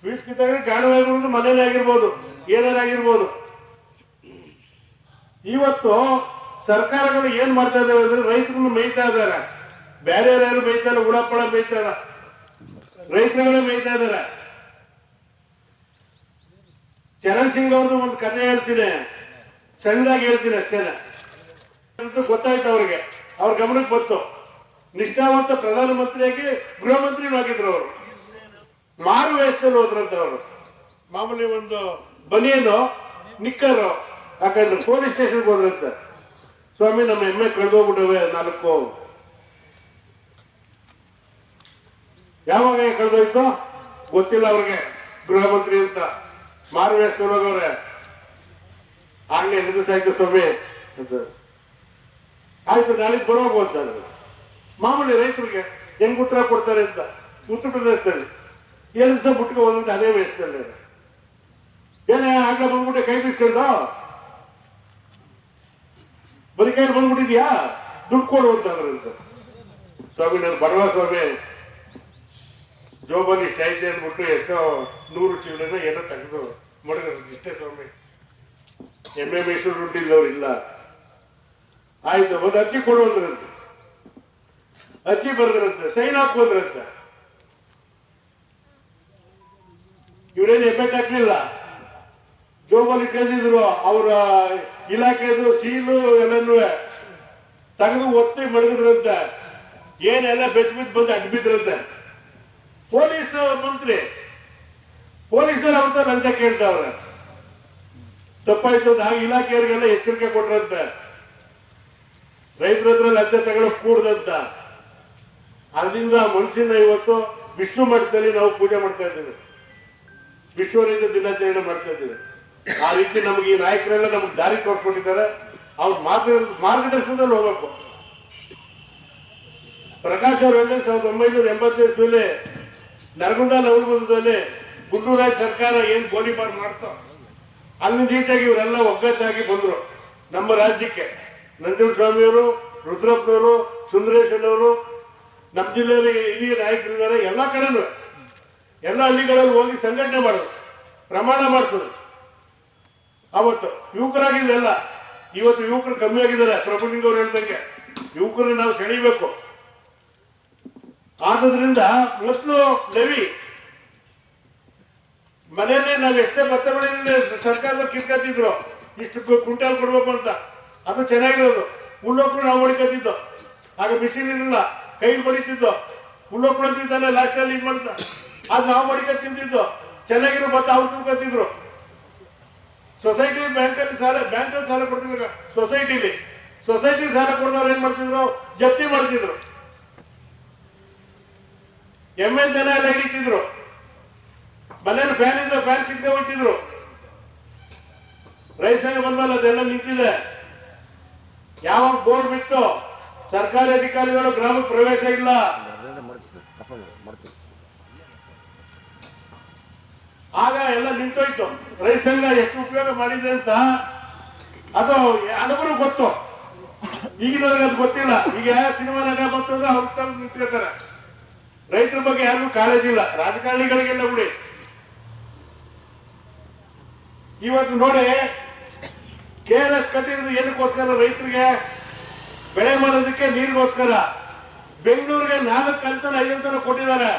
Fees ಕಿತ್ತಾಗ ಗಾಣವಾಗಿರ್ಬೋದು ಮನೇಲಿ ಆಗಿರ್ಬೋದು, ಏನೇನು ಆಗಿರ್ಬೋದು. ಇವತ್ತು ಸರ್ಕಾರಗಳು ಏನ್ ಮಾಡ್ತಾ ಇದಾವೆ ಅಂದ್ರೆ ರೈತರನ್ನು ಮೇಯ್ತಾ ಇದ್ದಾರೆ. ಬೇರೆ ಯಾರು ಮೇಯ್ತಾ ಇಲ್ಲ ಮೇಯ್ತಾರ. ಮೇಯ್ತಾ ರೈತರುಗಳೇ ಮೇಯ್ತಾ ಇದಾರೆ ಚರಣ್ ಸಿಂಗ್ ಅವ್ರದ್ದು ಒಂದು ಕಥೆ ಹೇಳ್ತೀನಿ. ಸಣ್ಣದಾಗಿ ಹೇಳ್ತೀನಿ ಅಷ್ಟೇನೆ. ಗೊತ್ತಾಯ್ತು ಅವ್ರಿಗೆ. ಅವ್ರ ಗಮನಕ್ಕೆ ಬಂತು. ನಿಷ್ಠಾವಂತ ಪ್ರಧಾನಮಂತ್ರಿಯಾಗಿ ಗೃಹ ಮಂತ್ರಿನೂ ಆಗಿದ್ರು ಅವರು. ಮಾರು ವೇಷದಲ್ಲಿ ಹೋದ್ರಂತ ಅವರು. ಮಾಮೂಲಿ ಒಂದು ಬನಿಯನು, ನಿಕ್ಕರು ಯಾಕಂದ್ರೆ ಪೊಲೀಸ್ ಸ್ಟೇಷನ್ಗೆ ಹೋದ್ರಂತೆ. ಸ್ವಾಮಿ, ನಮ್ಮ ಎಮ್ಮೆ ಕಳೆದೋಗ್ಬಿಟ್ಟವೆ ನಾಲ್ಕು. ಯಾವಾಗ ಕಳೆದೋಯ್ತು? ಗೊತ್ತಿಲ್ಲ ಅವ್ರಿಗೆ. ಗೃಹ ಮಂತ್ರಿ ಅಂತ. ಮಾರು ವೇಷದಲ್ಲಿ ಹೋಗವ್ರೆ ಆಗ್ಲೇ ಆಯ್ತು ಸ್ವಾಮಿ. ಅಂತ. ಆಯ್ತು ನಾಳೆ ಬರೋಗು ಅಂತ. ಮಾಮೂಲಿ ರೈತರಿಗೆ ಹೆಂಗ್ ಉತ್ತರ ಕೊಡ್ತಾರೆ ಅಂತ ಉತ್ತರ ಪ್ರದೇಶದಲ್ಲಿ ಏಳು ದಿವಸ ಮುಟ್ಕೊ ಹೋದಂತೆ ಅದೇ ವಯಸ್ಸಲ್ಲಿ ಏನೇ ಆಗ್ಲೇ ಬಂದ್ಬಿಟ್ಟೆ ಕೈ ಬೀಸ್ಕೊಂಡು ಬರೀ ಕೈ ಬಂದ್ಬಿಟ್ಟಿದ್ಯಾ? ದುಡ್ಡು ಕೊಡು ಅಂತ ಸ್ವಾಮಿ ನಾನು ಬಡವ ಸ್ವಾಮಿ. ಜೋಬಲ್ಲಿ ಇಷ್ಟ ಐತೆ ಅಂದ್ಬಿಟ್ಟು ಎಷ್ಟೋ ನೂರು ಚೀಲನ ಏನೋ ತೆಗೆದು ಮಡಗರು ಇಷ್ಟೇ ಸ್ವಾಮಿ. ಎಮ್ಮೆ ಮೈಸೂರು ದುಡ್ಡಿಲ್ಲವ್ರು ಇಲ್ಲ. ಆಯ್ತು, ಒಂದು ಅರ್ಜಿ ಕೊಡುವಂದ್ರಂತೆ ಅರ್ಜಿ ಬರೆದ್ರಂತೆ, ಸೈನ್ ಆಫ್ ಬಂದ್ರಂತೆ ಇವರೇನು ಎಫೆಕ್ಟ್ ಹಾಕ್ಲಿಲ್ಲ ಜೋಬಲ್ಲಿ ಕೇಳಿದ್ರು, ಅವರ ಇಲಾಖೆದು ಸೀಲು ಎಲ್ಲನೂ ತೆಗೆದು ಒತ್ತಿ ಮಡಗಿದ್ರಂತೆ. ಏನೆಲ್ಲ ಬೆಚ್ಚ ಬಿದ್ದು ಬಂದು ಅಡ್ಬಿದ್ರಂತೆ ಪೊಲೀಸ್ ಮಂತ್ರಿ, ಪೊಲೀಸ್ನವ್ರು ಅವ್ರ ಲಂಚ ಕೇಳ್ತಾವ್ರೆ ತಪ್ಪಾಯ್ತು ಅಂತ ಹಾಗೆ ಇಲಾಖೆಯವರಿಗೆಲ್ಲ ಎಚ್ಚರಿಕೆ ಕೊಟ್ರಂತೆ. ರೈತರ ಹತ್ರ ಲಂಚ ತಗೊಳ್ಳೋ ಕೂಡ್ದಂತ. ಅದರಿಂದ ಮನುಷ್ಯನ ಇವತ್ತು ವಿಶ್ವ ಮಟ್ಟದಲ್ಲಿ ನಾವು ಪೂಜೆ ಮಾಡ್ತಾ ಇದ್ದೇವೆ. ವಿಶ್ವ ರೈತ ದಿನಾಚರಣೆ ಮಾಡ್ತಾ ಇದ್ದೇವೆ. ಆ ರೀತಿ ನಮಗೆ ಈ ನಾಯಕರೆಲ್ಲ ನಮ್ಗೆ ದಾರಿ ಕೊಟ್ಕೊಂಡಿದ್ದಾರೆ ಅವ್ರ ಮಾರ್ಗ ಮಾರ್ಗದರ್ಶನದಲ್ಲಿ ಹೋಗಬೇಕು. ಪ್ರಕಾಶ್ ಅವರು ಹೇಳಿದ್ರೆ ಸಾವಿರದ ಒಂಬೈನೂರ ಎಂಬತ್ತೈದರಲ್ಲಿ ನರಗುಂದ ನವಲಗುಂದದಲ್ಲಿ ಗುಂಡೂರಾಜ್ ಸರ್ಕಾರ ಏನು ಗೋಲಿಬಾರ್ ಮಾಡ್ತೋ ಅಲ್ಲಿ ರೀತಿಯಾಗಿ ಇವರೆಲ್ಲ ಒಗ್ಗಟ್ಟಾಗಿ ಬಂದ್ರು. ನಮ್ಮ ರಾಜ್ಯಕ್ಕೆ. ನಂಜುಂಡ ಸ್ವಾಮಿಯವರು, ರುದ್ರಪ್ಪನವರು, ಸುಂದರೇಶನವರು ನಮ್ಮ ಜಿಲ್ಲೆಯಲ್ಲಿ ಹಿರಿಯ ನಾಯಕರಿದ್ದಾರೆ, ಎಲ್ಲ ಕಡೆನೂ. ಎಲ್ಲ ಹಳ್ಳಿಗಳಲ್ಲಿ ಹೋಗಿ ಸಂಘಟನೆ ಮಾಡೋದು ಪ್ರಮಾಣ ಮಾಡಿಸೋದು ಅವತ್ತು ಯುವಕರಾಗಿದ್ದೆಲ್ಲ, ಇವತ್ತು ಯುವಕರು ಕಮ್ಮಿ ಆಗಿದ್ದಾರೆ ಪ್ರಭುಲಿಂಗ ಅವರು ಹೇಳ್ದಂಗೆ. ಯುವಕರನ್ನ ನಾವು ಸೆಳೀಬೇಕು ಆದ್ರಿಂದ ಮೊದಲು ಲವಿ, ಮನೆಯಲ್ಲೇ ನಾವು ಎಷ್ಟೇ ಭತ್ತ ಬೆಳೆ ಸರ್ಕಾರದವ್ರು ಕಿತ್ಕತ್ತಿದ್ರು, ಇಷ್ಟು ಕುಂಟಾಲ್ ಕೊಡ್ಬೇಕು ಅಂತ. ಅದು ಚೆನ್ನಾಗಿರೋದು. ಉಳ್ಳೋಕ್ರು ನಾವು ಹೊಡಿಕತ್ತಿದ್ದು. ಆಗ ಮಿಷಿನ್ ಇರಲಿಲ್ಲ ಕೈಲಿ ಬಡಿತಿದ್ದು ಹುಲ್ಲೊಕ್ಕಳು ಅಂತಿದ್ದಾನೆ ಲಾಸ್ಟಲ್ಲಿ ಇದು ಮಾಡ್ತಾ. ಅದು ನಾವು ಮಡಿಕೆ ತಿಂತಿದ್ದು ಚೆನ್ನಾಗಿರೋ ಭತ್ತ ಅವ್ರು ತಿನ್ಕೊತಿದ್ರು. ಸೊಸೈಟಿ ಬ್ಯಾಂಕಲ್ಲಿ ಸಾಲ ಬ್ಯಾಂಕಲ್ಲಿ ಸಾಲ ಕೊಡ್ತಿದ್ರು ಸೊಸೈಟಿಲಿ ಸೊಸೈಟಿ ಸಾಲ ಕೊಡ್ದವ್ರು ಏನ್ ಮಾಡ್ತಿದ್ರು? ಜಪ್ತಿ ಮಾಡ್ತಿದ್ರು. ಎಮ್ಮೆ ಜನ ಎಲ್ಲ ಹಿಡಿತಿದ್ರು. ಮನೇಲಿ ಫ್ಯಾನ್ ಇದ್ರೆ ಫ್ಯಾನ್ ಸಿಗದೆ ಹೋಗ್ತಿದ್ರು ರೈತಾಗ ಬಂದ್ಮೇಲೆ ಅದೆಲ್ಲ ನಿಂತಿದೆ. ಯಾವಾಗ ಬೋರ್ಡ್ ಬಿಟ್ಟು ಸರ್ಕಾರಿ ಅಧಿಕಾರಿಗಳು ಗ್ರಾಮ ಪ್ರವೇಶ ಇಲ್ಲ. ಆಗ ಎಲ್ಲ ನಿಂತೋಯ್ತು. ರೈತ ಸಂಘ ಎಷ್ಟು ಉಪಯೋಗ ಮಾಡಿದೆ ಅಂತ ಅದು ಹಲವರು ಗೊತ್ತು. ಈಗಿನವ್ರಿಗೆ ಅದು ಗೊತ್ತಿಲ್ಲ. ಈಗ ಯಾವ ಸಿನಿಮಾ ನಗ ಬಂತು ಅಂದ್ರೆ ಅವ್ರ ತಂದು ನಿಂತ್ಕೋತಾರೆ ರೈತರ ಬಗ್ಗೆ ಯಾರಿಗೂ ಕಾಳಜಿ ಇಲ್ಲ. ರಾಜಕಾರಣಿಗಳಿಗೆಲ್ಲ ಬಿಡಿ. ಇವತ್ತು ನೋಡಿ, ಕೆ ಆರ್ ಎಸ್ ಕಟ್ಟಿರೋದು ಏನಕ್ಕೋಸ್ಕರ ರೈತರಿಗೆ ಬೆಳೆ ಮಾಡೋದಕ್ಕೆ ನೀರಿಗೋಸ್ಕರ ಬೆಂಗಳೂರಿಗೆ ನಾಲ್ಕು ಅಂತನ ಐದಂತನ ಕೊಟ್ಟಿದ್ದಾರೆ.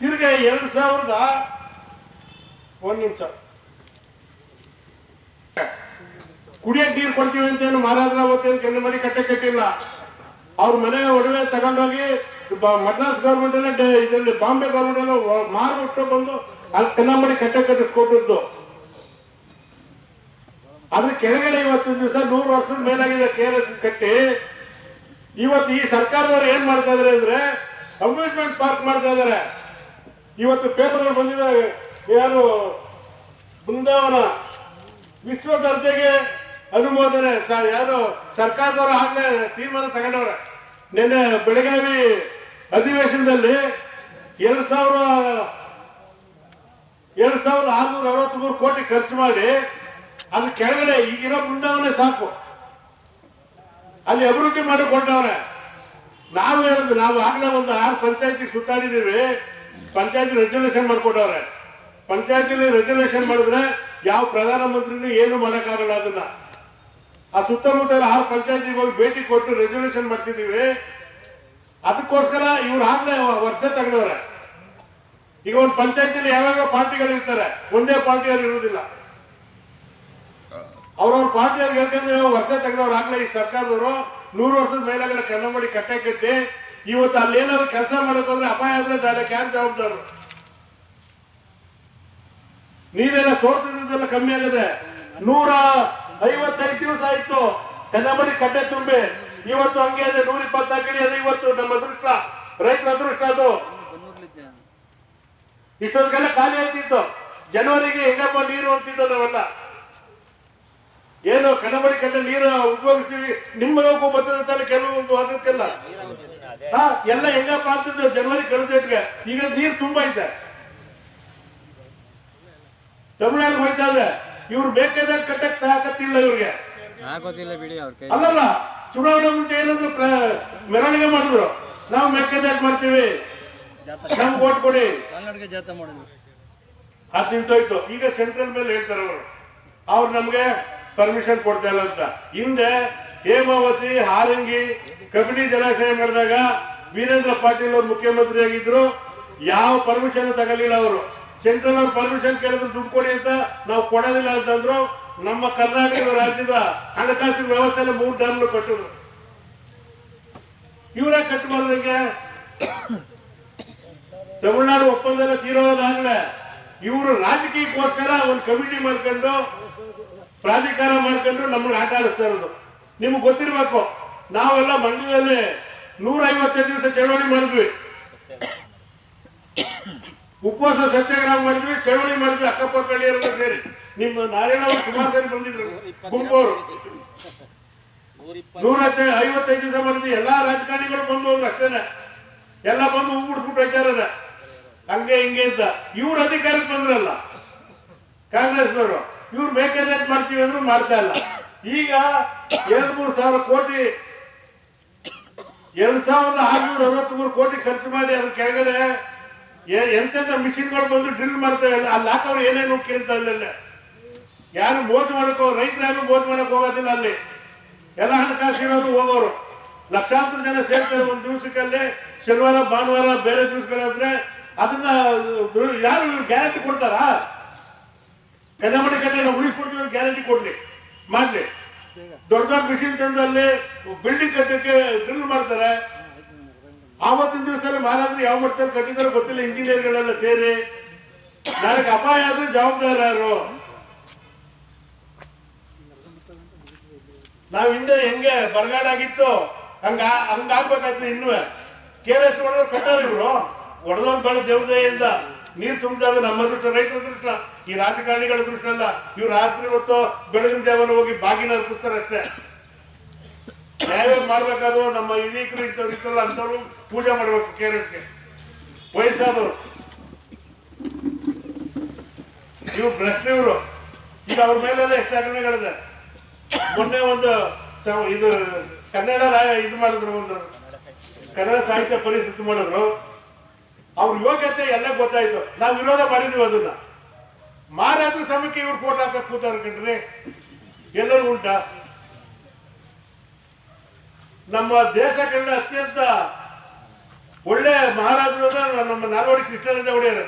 ತಿರ್ಗಿ ಎರಡು ಸಾವಿರದ ಒಂದು ನಿಮಿಷ. ಕುಡಿಯಕ್ ನೀರು ಕೊಡ್ತೀವಿ ಅಂತ ಏನು ಮಹಾರಾಜರ ಅವತ್ತೇನು ಕೆಲ ಮಾಡಿ ಕಟ್ಟೆ ಕಟ್ಟಿಲ್ಲ. ಅವ್ರ ಮನೆ ಒಡವೆ ತಗೊಂಡೋಗಿ ಮದ್ರಾಸ್ ಗೌರ್ಮೆಂಟ್ ಅಲ್ಲೇ ಡೆ- ಇದರಲ್ಲಿ ಬಾಂಬೆ ಗೌರ್ಮೆಂಟ್ ಎಲ್ಲ ಮಾರ್ಬಿಟ್ಟು ಬಂದು ಅಲ್ಲಿ ಕನ್ನಂಬಡಿ ಕಟ್ಟೆ ಕಟ್ಟಿಸ್ಕೊಟ್ಟಿದ್ದು. ಅದ್ರ ಕೆಳಗಡೆ ಇವತ್ತಿನ ದಿವಸ ನೂರು ವರ್ಷದ ಮೇಲಾಗಿದೆ ಕೆ ಆರ್ ಎಸ್ ಕಟ್ಟಿ. ಇವತ್ತು ಈ ಸರ್ಕಾರದವ್ರು ಏನ್ ಮಾಡ್ತಾ ಇದಾರೆ ಅಂದ್ರೆ ಅಮ್ಯೂಸ್ಮೆಂಟ್ ಪಾರ್ಕ್ ಮಾಡ್ತಾ ಇದಾರೆ. ಇವತ್ತು ಪೇಪರ್ ಬಂದಿದ್ದಾವೆ ಯಾರು ಬೃಂದಾವನ ವಿಶ್ವ ದರ್ಜೆಗೆ ಅನುಮೋದನೆ. ಯಾರು ಸರ್ಕಾರದವರು ಆಗ್ಲೇ ತೀರ್ಮಾನ ತಗೊಂಡವ್ರೆ. ನಿನ್ನೆ ಬೆಳಗಾವಿ ಅಧಿವೇಶನದಲ್ಲಿ ಎರಡ್ ಸಾವಿರ ಎರಡ್ ಸಾವಿರದ ಆರ್ನೂರ ಅರವತ್ಮೂರು ಕೋಟಿ ಖರ್ಚು ಮಾಡಿ ಅದ್ರ ಕೆಳಗಡೆ ಈಗಿರೋ ಬೃಂದಾವನೆ ಸಾಕು. ಅಲ್ಲಿ ಅಭಿವೃದ್ಧಿ ಮಾಡಿಕೊಂಡವ್ರೆ. ನಾವು ಹೇಳುದು, ನಾವು ಆಗ್ಲೇ ಒಂದು ಆರು ಪಂಚಾಯತಿ ಸುತ್ತಾಡಿದೀವಿ. ಪಂಚಾಯತಿ ರೆಸಲ್ಯೂಷನ್ ಮಾಡ್ಕೊಟ್ಟವ್ರೆ ಪಂಚಾಯತಿಲಿ ರೆಸಲ್ಯೂಷನ್ ಮಾಡಿದ್ರೆ ಯಾವ ಪ್ರಧಾನ ಪ್ರಧಾನಮಂತ್ರಿನೂ ಏನು ಮಾಡೋಕ್ಕಾಗಲ್ಲ ಅದನ್ನ. ಆ ಸುತ್ತಮುತ್ತ ಆರು ಪಂಚಾಯತಿಗೆ ಹೋಗಿ ಭೇಟಿ ಕೊಟ್ಟು ರೆಸಲ್ಯೂಷನ್ ಮಾಡ್ತಿದೀವಿ. ಅದಕ್ಕೋಸ್ಕರ ಇವ್ರು ಆಗ್ಲೇ ವರ್ಷ ತೆಗೆದವ್ರೆ. ಈಗ ಒಂದು ಪಂಚಾಯತಿಲಿ ಯಾವ್ಯಾವ ಪಾರ್ಟಿಗಳು ಇರ್ತಾರೆ. ಒಂದೇ ಪಾರ್ಟಿಯವರು ಇರುವುದಿಲ್ಲ. ಅವ್ರವ್ರ ಪಾರ್ಟಿಯವ್ರಿಗೆ ಹೇಳ್ಕೊಂಡ್ರೆ ವರ್ಷ ತೆಗೆದವ್ರು ಆಗ್ಲೇ ಈ ಸರ್ಕಾರದವರು. ನೂರು ವರ್ಷದ ಕನ್ನ ಮಾಡಿ ಕಟ್ಟಾಕೈತಿ ಇವತ್ತು ಅಲ್ಲಿ ಏನಾದ್ರು ಕೆಲಸ ಮಾಡಕ್ ಹೋದ್ರೆ ಅಪಾಯ ಆದ್ರೆ ಅದಕ್ಕೆ ಯಾರು ಜವಾಬ್ದಾರರು ನೀರೆಲ್ಲ ಸೋರ್ತಿದ್ದೆಲ್ಲ ಕಮ್ಮಿ ಆಗಿದೆ. ನೂರ ಐವತ್ತೈದು ದಿವಸ ಆಯ್ತು. ಕನ್ನಂಬಡಿ ಕಟ್ಟೆ ತುಂಬಿ. ಇವತ್ತು ಹಂಗೆ ಇದೆ, ನೂರ ಇಪ್ಪತ್ನಾಲ್ಕು ಅಡಿ ಅದು ಇವತ್ತು, ನಮ್ಮ ಅದೃಷ್ಟ. ರೈತರ ಅದೃಷ್ಟ ಅದು. ಇಷ್ಟೊಂದ್ಗೆಲ್ಲ ಖಾಲಿ ಆಯ್ತಿತ್ತು ಜನವರಿಗೆ ಹೆಂಗಪ್ಪ ನೀರು ಅಂತಿದ್ದು ನಾವೆಲ್ಲ. ಏನು ಕನ್ನಂಬಡಿ ಕಟ್ಟೆ ನೀರು ಉಪಯೋಗಿಸ್ತೀವಿ ನಿಮ್ಮಗೂ ಬರ್ತದೆ ತಾನೆ ಕೆಲವೊಂದು ಅದಕ್ಕೆಲ್ಲ ಹಾ ಎಲ್ಲ ಹೆಂಗಪ್ಪ ಅಂತಿದ್ದು ಜನವರಿ ಕಳೆದಿಟ್ಗೆ. ಈಗ ನೀರು ತುಂಬಾ ಐತೆ ತಮಿಳ್ನಾಡಿಗೆ ಹೋಯ್ತಾ ಇದೆ. ಇವ್ರು ಬೇಕಾದ ಕಟ್ಟಕ್ ತಾಕತ್ತಿಲ್ಲ ಇವ್ರಿಗೆ. ಅಲ್ಲಲ್ಲ ಚುನಾವಣೆ ಮುಂಚೆ ಏನಂದ್ರು ಪ್ರ- ಮೆರವಣಿಗೆ ಮಾಡಿದ್ರು? ನಾವು ಮೆಕ್ಕೆಜಾಕ್ ಮಾಡ್ತೀವಿ ನಮ್ಗೆ ಓಟ್ ಕೊಡಿ. ಕನ್ನಡಕ್ಕೆ ಜಾತ ಮಾಡಿದ್ರು. ಅದ್ ನಿಂತೋಯ್ತು. ಈಗ ಸೆಂಟ್ರಲ್ ಮೇಲೆ ಹೇಳ್ತಾರೆ ಅವರು. ಅವ್ರು ನಮ್ಗೆ ಪರ್ಮಿಷನ್ ಕೊಡ್ತಾ ಇಲ್ಲ ಅಂತ. ಹಿಂದೆ ಹೇಮಾವತಿ ಹಾರಂಗಿ ಕಬಿನಿ ಜಲಾಶಯ ಮಾಡಿದಾಗ ವೀರೇಂದ್ರ ಪಾಟೀಲ್ ಅವರು ಮುಖ್ಯಮಂತ್ರಿ ಆಗಿದ್ರು. ಯಾವ ಪರ್ಮಿಷನ್ ತಗಲಿಲ್ಲ ಅವರು. ಸೆಂಟ್ರಲ್ ಅವ್ರು ಪರ್ಮಿಷನ್ ಕೇಳಿದ್ರು, ದುಡ್ಡು ಕೊಡಿ ಅಂತ ನಾವು ಕೊಡೋದಿಲ್ಲ ಅಂತಂದ್ರು ನಮ್ಮ ಕರ್ನಾಟಕ ರಾಜ್ಯದ ಹಣಕಾಸಿನ ವ್ಯವಸ್ಥೆ ಮೂರು ಡ್ಯಾಮ್ ಕಟ್ಟಿದ್ರು. ಇವರೇ ಕಟ್ಟಬಾರ್ದಂಗೆ ತಮಿಳ್ನಾಡು ಒಪ್ಪಂದ ಎಲ್ಲ ಇವರು ರಾಜಕೀಯಕ್ಕೋಸ್ಕರ ಒಂದು ಕಮಿಟಿ ಮಾಡ್ಕೊಂಡು ಪ್ರಾಧಿಕಾರ ಮಾಡ್ಕೊಂಡು ನಮ್ಗೆ ಆಟ ಆಡಿಸ್ತಾ ಇರೋದು. ನಿಮ್ಗೆ ಗೊತ್ತಿರ್ಬೇಕು ನಾವೆಲ್ಲ ಮಂಡ್ಯದಲ್ಲಿ ನೂರ ಐವತ್ತೈದು ದಿವಸ ಚಳವಳಿ ಮಾಡಿದ್ವಿ. ಉಪವಾಸ ಸತ್ಯಾಗ್ರಹ ಮಾಡಿದ್ವಿ ಚಳವಳಿ ಮಾಡಿದ್ವಿ ಅಕ್ಕಪಕ್ಕ ಹಳ್ಳಿಯರೆಲ್ಲ ಸೇರಿ. ನಿಮ್ಮ ನಾರಾಯಣ ಸುಮಾರು ಸೇರಿ ಬಂದಿದ್ರು ಗುಂಪವರು. ನೂರ ಐವತ್ತೈದು ದಿವಸ ಮಾಡಿದ್ವಿ ಎಲ್ಲಾ ರಾಜಕಾರಣಿಗಳು ಬಂದು ಹೋದ್ರು ಅಷ್ಟೇನೆ. ಎಲ್ಲ ಬಂದು ಹೂ ಬಿಡ್ಸ್ಬಿಟ್ಟು ಹಂಗೆ ಹಿಂಗೆ ಅಂತ. ಇವ್ರ ಅಧಿಕಾರಕ್ಕೆ ಬಂದ್ರಲ್ಲ. ಕಾಂಗ್ರೆಸ್ನವರು, ಇವ್ರು ಬೇಕಾದ್ರೆ ಮಾಡ್ತೀವಿ ಅಂದ್ರು ಮಾಡ್ತಾ ಇಲ್ಲ. ಈಗ ಎರಡ್ ಮೂರು ಸಾವಿರ ಕೋಟಿ, ಎರಡ್ ಸಾವಿರದ ಆರ್ನೂರ ಅರವತ್ಮೂರು ಕೋಟಿ ಖರ್ಚು ಮಾಡಿ ಅದ್ರ ಕೆಳಗಡೆ ಎಂತೆಂಥ ಮಿಷಿನ್ಗಳು ಬಂದು ಡ್ರಿಲ್ ಮಾಡ್ತೇವೆ ಅಲ್ಲಿ ಹಾಕೋರು ಏನೇನು ಕೇಳ್ತಾ ಇಲ್ಲ ಯಾರು ಮೋಜು ಮಾಡಕ್ ರೈತರು ಯಾರು ಮೋಜು ಮಾಡಕ್ ಹೋಗೋದಿಲ್ಲ ಅಲ್ಲಿ. ಎಲ್ಲ ಹಣಕಾಸಿನವರು ಹೋಗೋರು. ಲಕ್ಷಾಂತರ ಜನ ಸೇರ್ತಾರೆ ಒಂದು ದಿವಸಕ್ಕಲ್ಲಿ, ಶನಿವಾರ, ಭಾನುವಾರ ಬೇರೆ ದಿವಸಗಳಾದ್ರೆ ಅದನ್ನ, ಯಾರು ಗ್ಯಾರಂಟಿ ಕೊಡ್ತಾರಾ? ಕನ್ನಂಬಡಿ ಕನ್ನಡ ಉಳಿಸ್ಕೊಡ್ತೀವಿ ಗ್ಯಾರಂಟಿ ಕೊಡ್ಲಿ. ಮಾಡ್ಲಿ. ದೊಡ್ಡ ದೊಡ್ಡ ಮಿಷಿನ್ ತಂದು ಬಿಲ್ಡಿಂಗ್ ಕಟ್ಟಕ್ಕೆ ಡ್ರಿಲ್ ಮಾಡ್ತಾರೆ. ಆವತ್ತಿನ ದಿವಸದಲ್ಲಿ ಮಹಾರಾಜರು ಯಾವ ಮಾಡ್ತಾರೆ ಕಟ್ಟಿದಾರೆ ಗೊತ್ತಿಲ್ಲ ಇಂಜಿನಿಯರ್ಗಳೆಲ್ಲ ಸೇರಿ. ನನಗೆ ಅಪಾಯ ಆದ್ರೆ ಜವಾಬ್ದಾರ ಯಾರು? ನಾವ್ ಹಿಂದೆ ಹೆಂಗೆ ಬರಗಾಲ ಆಗಿತ್ತು, ಹಂಗ ಹಂಗಾಗ್ಬೇಕಾಯ್ತು ಇನ್ನುವೆ. ಕೆ ಎಸ್ ಹೊಡೆದ್ರು ಕಟ್ಟಾರ ಇವರು. ಹೊಡೆದವ್ರು ಬೇಡ ದೇವ್ರದಯಿಂದ ನೀರು ತುಂಬಿದಾಗ ನಮ್ಮ ದೃಷ್ಟ, ರೈತರ ದೃಷ್ಟ. ಈ ರಾಜಕಾರಣಿಗಳ ದೃಷ್ಟ ಅಲ್ಲ. ಇವ್ರು ರಾತ್ರಿ ಹೊತ್ತು ಬೆಳಗಿನ ಜಾವನ ಹೋಗಿ ಬಾಗಿನ ಅರ್ಪಿಸ್ತಾರೆ ಅಷ್ಟೇ. ನ್ಯಾಯ ಮಾಡ್ಬೇಕಾದ್ರು ನಮ್ಮ ಹಿರಿಯಕರು ಇಂಥವ್ರು ಇತ್ತಲ್ಲ ಪೂಜೆ ಮಾಡ್ಬೇಕು ಕೆ ಆರ್ ಎಸ್ಗೆ. ವಯಸ್ಸಾದವರು. ಇವ್ರು ಭ್ರಷ್ಟ ಇವರು. ಈಗ ಅವ್ರ ಮೇಲೆಲ್ಲ ಎಷ್ಟು ಹಗರಣಗಳಿದೆ ಮೊನ್ನೆ ಒಂದು ಇದು ಕನ್ನಡ ಇದು ಮಾಡಿದ್ರು ಒಂದು ಕನ್ನಡ ಸಾಹಿತ್ಯ ಪರಿಸ್ಥಿತಿ ಮಾಡಿದ್ರು. ಅವ್ರ ಯೋಗ್ಯತೆ ಎಲ್ಲ ಗೊತ್ತಾಯ್ತು. ನಾವು ವಿರೋಧ ಮಾಡಿದ್ವಿ ಅದನ್ನ. ಮಾರಾದ್ರ ಸಮಯಕ್ಕೆ ಇವ್ರು ಫೋಟೋ ಹಾಕಕ್ ಕೂತಾರ ಕಂಡ್ರಿ ಎಲ್ಲರೂ ಉಂಟಾ? ನಮ್ಮ ದೇಶ ಕಂಡ ಅತ್ಯಂತ ಒಳ್ಳೆ ಮಹಾರಾಜರು ನಮ್ಮ ನಾಲ್ವಡಿ ಕೃಷ್ಣರಾಜ ಒಡೆಯರ್.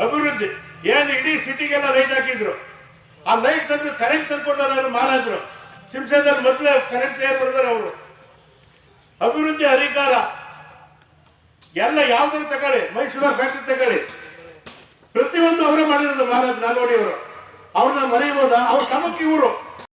ಅಭಿವೃದ್ಧಿ. ಏನು ಇಡೀ ಸಿಟಿಗೆಲ್ಲ ಲೈಟ್ ಹಾಕಿದ್ರು. ಆ ಲೈಟ್ ತಂದು ಕರೆಂಟ್ ತಂದ್ಕೊಂಡಾರ ಮಹಾರಾಜರು. ಸಿಂಸದಲ್ಲಿ ಮೊದಲೇ ಕರೆಂಟ್ ತಯಾರು ಅವರು. ಅಭಿವೃದ್ಧಿ ಅಧಿಕಾರ ಎಲ್ಲ ಯಾವ್ದಾರು ತಗೊಳ್ಳಿ, ಮೈಸೂರ ಫ್ಯಾಕ್ಟ್ರಿ ತಗೊಳ್ಳಿ. ಪ್ರತಿಯೊಂದು ಅವರೇ ಮಾಡಿರೋದು ಮಹಾರಾಜ್ ನಾಲ್ವಡಿ ಅವರು. ಅವ್ರನ್ನ ಮರೆಯಬಹುದಾ? ಅವ್ರ ಸಮಕ್ಕೆ ಇವರು.